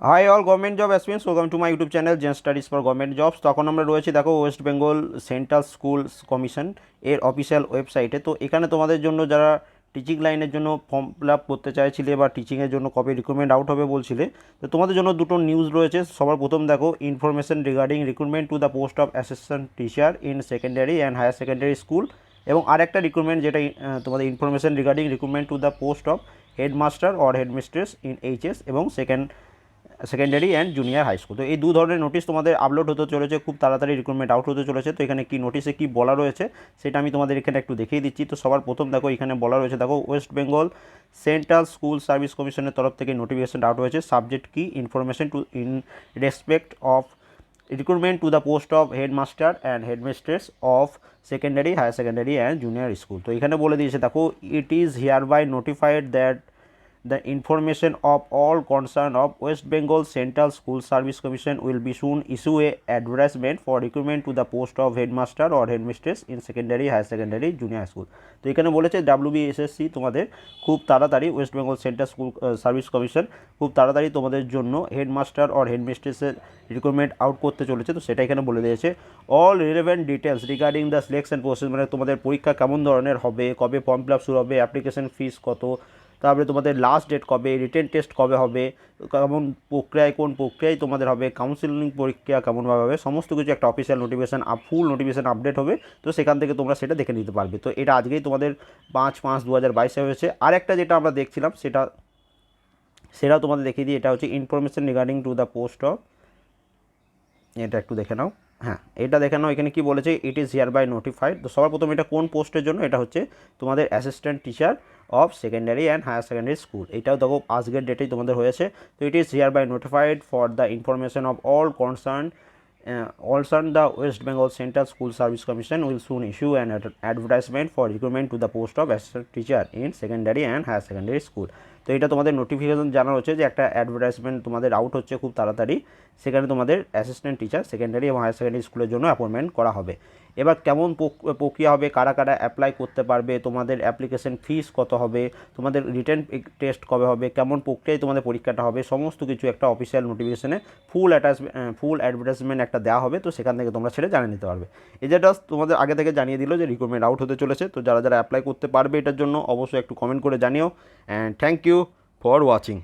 Hi all government job aspirants welcome to my YouTube channel Zen Studies for government jobs তখন আমরা রয়েছি, দেখো West Bengal Central School Commission এর official ওয়েবসাইটে তো এখানে তোমাদের জন্য যারা টিচিং লাইনের জন্য ফর্ম ফিল আপ করতে চাইছিলে বা টিচিংয়ের জন্য কবে রিক্রুটমেন্ট আউট হবে বলছিলে, তো তোমাদের জন্য দুটো নিউজ রয়েছে। সবার প্রথম দেখো information regarding recruitment to the post of assistant teacher in secondary and higher secondary school এবং আরেকটা রিক্রুটমেন্ট যেটা তোমাদের information regarding recruitment to the post of headmaster or headmistress in HS এবং second secondary and junior high school তো এই দু ধরনের notice তোমাদের আপলোড হতে চলেছে, খুব তাড়াতাড়ি রিক্রুটমেন্ট আউট হতে চলেছে। তো এখানে কি নোটিশে কি বলা রয়েছে, সেটা আমি তোমাদের এখানে একটু দেখিয়ে দিচ্ছি। তো সবার প্রথম দেখো, এখানে বলা রয়েছে, দেখো West Bengal Central School Service কমিশনের তরফ থেকে নোটিফিকেশন আউট হয়েছে। সাবজেক্ট কি? Information to in respect of recruitment to the post of headmaster and headmistress of secondary higher secondary and junior school তো এখানে বলে দিয়েছে, দেখো it is hereby notified that the information of all concern of West Bengal Central School Service Commission will be soon issue a advertisement for recruitment to the post of headmaster or headmistress in secondary, higher secondary, junior high school. তো এখানে বলেছে WBSSC তোমাদের খুব তাড়াতাড়ি West Bengal Central School Service Commission খুব তাড়াতাড়ি তোমাদের জন্য হেডমাস্টার অর হেডমিস্ট্রেসের রিক্রুটমেন্ট আউট করতে চলেছে তো সেটা এখানে বলে দিয়েছে all relevant details regarding the selection process মানে তোমাদের পরীক্ষা কেমন ধরনের হবে কবে ফর্ম ফিল আপ শুরু হবে অ্যাপ্লিকেশন ফিস কত তারপরে তোমাদের লাস্ট ডেট কবে? রিটেন টেস্ট কবে হবে? কেমন প্রক্রিয়ায়, কোন প্রক্রিয়ায় তোমাদের হবে? কাউন্সিলিং পরীক্ষা কেমনভাবে হবে? সমস্ত কিছু একটা official notification full notification update হবে। তো সেখান থেকে তোমরা সেটা দেখে নিতে পারবে। তো এটা আজকেই তোমাদের পাঁচ পাঁচ দু হাজার বাইশে হয়েছে। আর একটা যেটা আমরা দেখছিলাম, সেটা, সেটাও তোমাদের দেখিয়ে দিই। এটা হচ্ছে information regarding to the post of এটা একটু দেখে নাও। হ্যাঁ এটা দেখে নাও, এখানে কি বলেছে it is hereby notified তো সবার প্রথম এটা কোন পোস্টের জন্য? এটা হচ্ছে তোমাদের assistant teacher of secondary and higher secondary school এটাও দেখো, আজকের ডেটেই তোমাদের হয়েছে। তো it is hereby notified for the information of all concern the West Bengal Central School Service Commission will soon issue an ad- advertisement for recruitment to the post of assistant teacher in secondary and higher secondary school তো এটা তোমাদের notification জানানো হচ্ছে যে একটা advertisement তোমাদের out হচ্ছে খুব তাড়াতাড়ি। সেখানে তোমাদের অ্যাসিস্ট্যান্ট টিচার সেকেন্ডারি এবং হায়ার সেকেন্ডারি স্কুলের জন্য অ্যাপয়েন্টমেন্ট করা হবে। এবার কেমন প্রক- প্রক্রিয়া হবে, কারা কারা অ্যাপ্লাই করতে পারবে, তোমাদের অ্যাপ্লিকেশন ফিস কত হবে, তোমাদের রিটার্ন টেস্ট কবে হবে, কেমন প্রক্রিয়ায় তোমাদের পরীক্ষাটা হবে, সমস্ত কিছু একটা অফিসিয়াল নোটিফিকেশনে ফুল অ্যাটাচ ফুল অ্যাডভার্টাইজমেন্ট একটা দেওয়া হবে, তো সেখান থেকে তোমরা সেটা জানিয়ে নিতে পারবে। এই যেটা তোমাদের আগে থেকে জানিয়ে দিল যে রিক্রুটমেন্ট আউট হতে চলেছে, তো যারা যারা অ্যাপ্লাই করতে পারবে এটার জন্য অবশ্যই একটু কমেন্ট করে জানিও and thank you for watching